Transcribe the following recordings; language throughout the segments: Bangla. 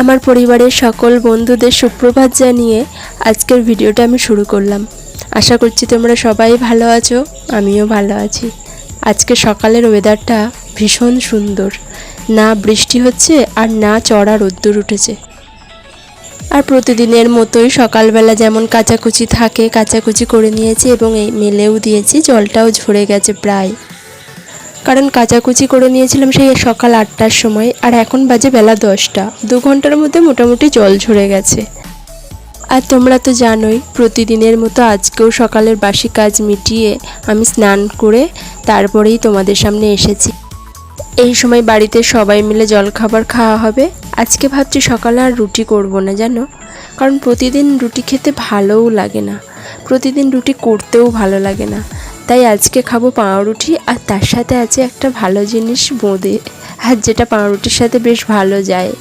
আমার পরিবারের সকল বন্ধুদের সুপ্রভাত জানিয়ে আজকের ভিডিওটা আমি শুরু করলাম। আশা করছি তোমরা সবাই ভালো আছো, আমিও ভালো আছি। আজকে সকালের ওয়েদারটা ভীষণ সুন্দর। না বৃষ্টি হচ্ছে আর না চড়া রোদ্দুর উঠেছে। আর প্রতিদিনের মতোই সকালবেলা যেমন কাচাকুচি থাকে, কাচাকুচি করে নিয়েছি এবং এই মেলেও দিয়েছি, জলটাও ঝরে গেছে প্রায়। কারণ কাচাকুচি করে নিয়েছিলাম সেই সকাল আটটার সময়, আর এখন বাজে বেলা দশটা। দু ঘণ্টার মধ্যে মোটামুটি জল ঝরে গেছে। আর তোমরা তো জানোই, প্রতিদিনের মতো আজকেও সকালের বাসি কাজ মিটিয়ে আমি স্নান করে তারপরেই তোমাদের সামনে এসেছি। এই সময় বাড়িতে সবাই মিলে জলখাবার খাওয়া হবে। আজকে ভাবছি সকালে আর রুটি করব না, জানো? কারণ প্রতিদিন রুটি খেতে ভালোও লাগে না। প্রতিদিন রুটি করতেও ভালো লাগে না। তাই আজকে খাব পাউরুটি আর তার সাথে আছে একটা ভালো জিনিস বোঁদে। আর যেটা পাউরুটির সাথে বেশ ভালো যায়।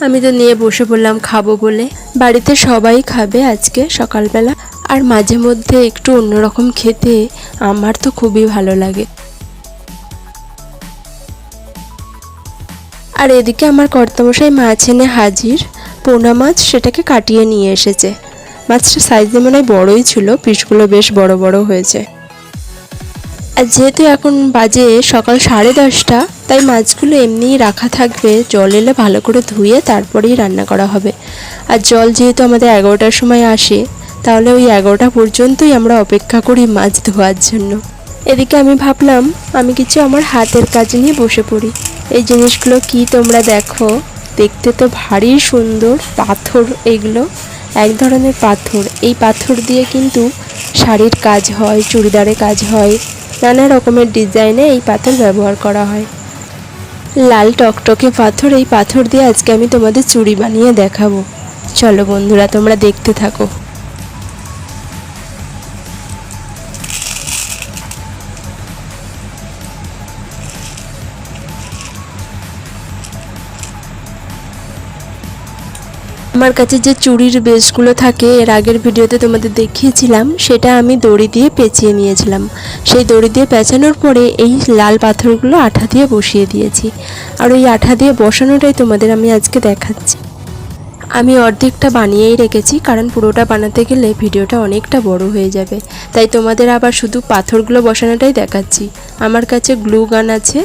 আমি তো নিয়ে বসে পড়লাম খাব বলে। বাড়িতে সবাই খাবে আজকে সকালবেলা। আর মাঝে মধ্যে একটু অন্যরকম খেতে আমার তো খুবই ভালো লাগে। আর এদিকে আমার কর্তামশাই মাছ এনে হাজির। পোনা মাছ সেটাকে কাটিয়ে নিয়ে এসেছে। মাছটা সাইজে মনে হয় বড়ই ছিল, পিসগুলো বেশ বড় বড় হয়েছে। আর যেহেতু এখন বাজে সকাল সাড়ে দশটা, তাই মাছগুলো এমনিই রাখা থাকবে। জল এলে ভালো করে ধুয়ে তারপরেই রান্না করা হবে। আর জল যেহেতু আমাদের এগারোটার সময় আসে, তাহলে ওই এগারোটা পর্যন্তই আমরা অপেক্ষা করি মাছ ধোয়ার জন্য। এদিকে আমি ভাবলাম, আমি কিছু আমার হাতের কাজ নিয়ে বসে পড়ি। এই জিনিসগুলো কি তোমরা দেখো? দেখতে তো ভারী সুন্দর পাথর এগুলো। এক ধরনের পাথর। এই পাথর দিয়ে কিন্তু শাড়ির কাজ হয় চুড়িদারে কাজ হয় নানা রকমের ডিজাইনে এই পাথর ব্যবহার করা হয়। লাল টকটকে পাথর, এই পাথর দিয়ে আজকে আমি তোমাদের চুড়ি বানিয়ে দেখাবো। চলো বন্ধুরা, তোমরা দেখতে থাকো। আমার কাছে যে চুড়ির বেসগুলো থাকে, এর আগের ভিডিওতে তোমাদের দেখিয়েছিলাম, সেটা আমি দড়ি দিয়ে পেঁচিয়ে নিয়েছিলাম। সেই দড়ি দিয়ে পেঁচানোর পরে এই লাল পাথরগুলো আঠা দিয়ে বসিয়ে দিয়েছি। আর ওই আঠা দিয়ে বসানোটাই তোমাদের আমি আজকে দেখাচ্ছি। আমি অর্ধেকটা বানিয়েই রেখেছি, কারণ পুরোটা বানাতে গেলে ভিডিওটা অনেকটা বড় হয়ে যাবে। তাই তোমাদের আবার শুধু পাথরগুলো বসানোটাই দেখাচ্ছি। আমার কাছে গ্লু গান আছে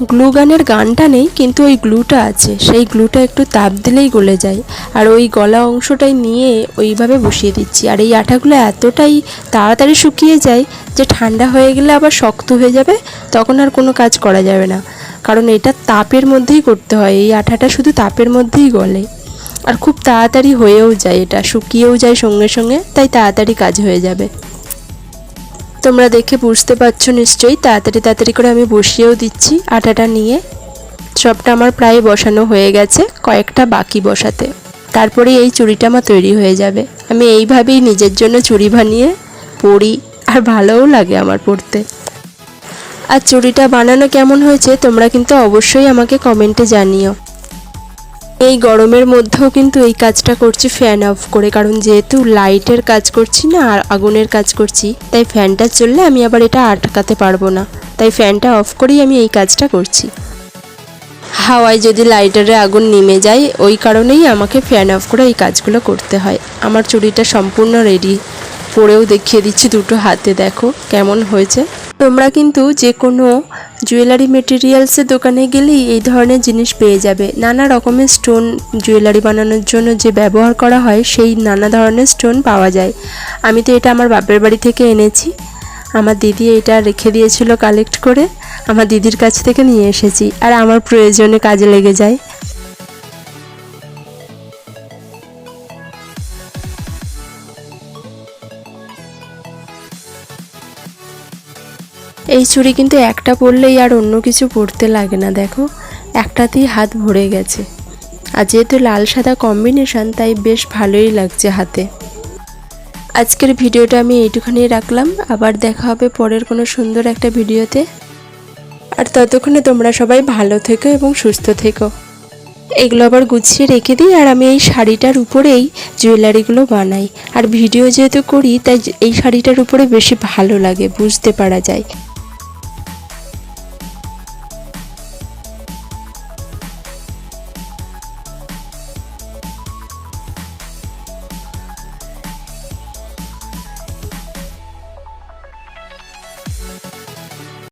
গ্লু গানের গানটা নেই, কিন্তু ওই গ্লুটা আছে। সেই গ্লুটা একটু তাপ দিলেই গলে যায়। আর ওই গলা অংশটাই নিয়ে ওইভাবে বসিয়ে দিচ্ছি। আর এই আঠাগুলো এতটাই তাড়াতাড়ি শুকিয়ে যায় যে ঠান্ডা হয়ে গেলে আবার শক্ত হয়ে যাবে, তখন আর কোনো কাজ করা যাবে না। কারণ এটা তাপের মধ্যেই করতে হয়। এই আঠাটা শুধু তাপের মধ্যেই গলে। আর খুব তাড়াতাড়ি হয়েও যায় এটা। শুকিয়েও যায় সঙ্গে সঙ্গে, তাই তাড়াতাড়ি কাজ হয়ে যাবে। তোমরা দেখে বুঝতে পারছ নিশ্চয়ই, তাড়াতাড়ি তাড়াতাড়ি করে আমি বসিয়েও দিচ্ছি আটাটা নিয়ে। সবটা আমার প্রায় বসানো হয়ে গেছে, কয়েকটা বাকি বসাতে। তারপরে এই চুড়িটা আমার তৈরি হয়ে যাবে। আমি এইভাবেই নিজের জন্য চুড়ি বানিয়ে পরি, আর ভালোও লাগে আমার পরতে। আর চুড়িটা বানানো কেমন হয়েছে তোমরা কিন্তু অবশ্যই আমাকে কমেন্টে জানিও। এই গরমের মধ্যেও কিন্তু এই কাজটা করছি ফ্যান অফ করে। কারণ যেহেতু লাইটের কাজ করছি না, আর আগুনের কাজ করছি, তাই ফ্যানটা চললে আমি আবার এটা আটকাতে পারব না। তাই ফ্যানটা অফ করেই আমি এই কাজটা করছি। হাওয়ায় যদি লাইটারে আগুন নেমে যায়, ওই কারণেই আমাকে ফ্যান অফ করে এই কাজগুলো করতে হয়। আমার চুড়িটা সম্পূর্ণ রেডি পরেও দেখিয়ে দিচ্ছি দুটো হাতে, দেখো কেমন হয়েছে। তোমরা কিন্তু যে কোনো জুয়েলারি মেটেরিয়ালসের দোকানে গেলেই এই ধরনের জিনিস পেয়ে যাবে। নানা রকমের স্টোন জুয়েলারি বানানোর জন্য যে ব্যবহার করা হয়, সেই নানা ধরনের স্টোন পাওয়া যায়। আমি তো এটা আমার বাপের বাড়ি থেকে এনেছি। আমার দিদি এটা রেখে দিয়েছিল কালেক্ট করে। আমার দিদির কাছ থেকে নিয়ে এসেছি। আর আমার প্রয়োজনে কাজে লেগে যায়। এই চুড়ি কিন্তু একটা পরলেই আর অন্য কিছু পরতে লাগে না, দেখো। একটাতেই হাত ভরে গেছে। আর যেহেতু লাল সাদা কম্বিনেশন তাই বেশ ভালোই লাগছে হাতে। আজকের ভিডিওটা আমি এইটুখানি রাখলাম। আবার দেখা হবে পরের কোনো সুন্দর একটা ভিডিওতে। আর ততক্ষণে তোমরা সবাই ভালো থেকো এবং সুস্থ থেকো। এগুলো আবার গুছিয়ে রেখে দিই, আর আমি এই শাড়িটার উপরেই জুয়েলারিগুলো বানাই। আর ভিডিও যেহেতু করি, তাই এই শাড়িটার উপরে বেশি ভালো লাগে, বুঝতে পারা যায়।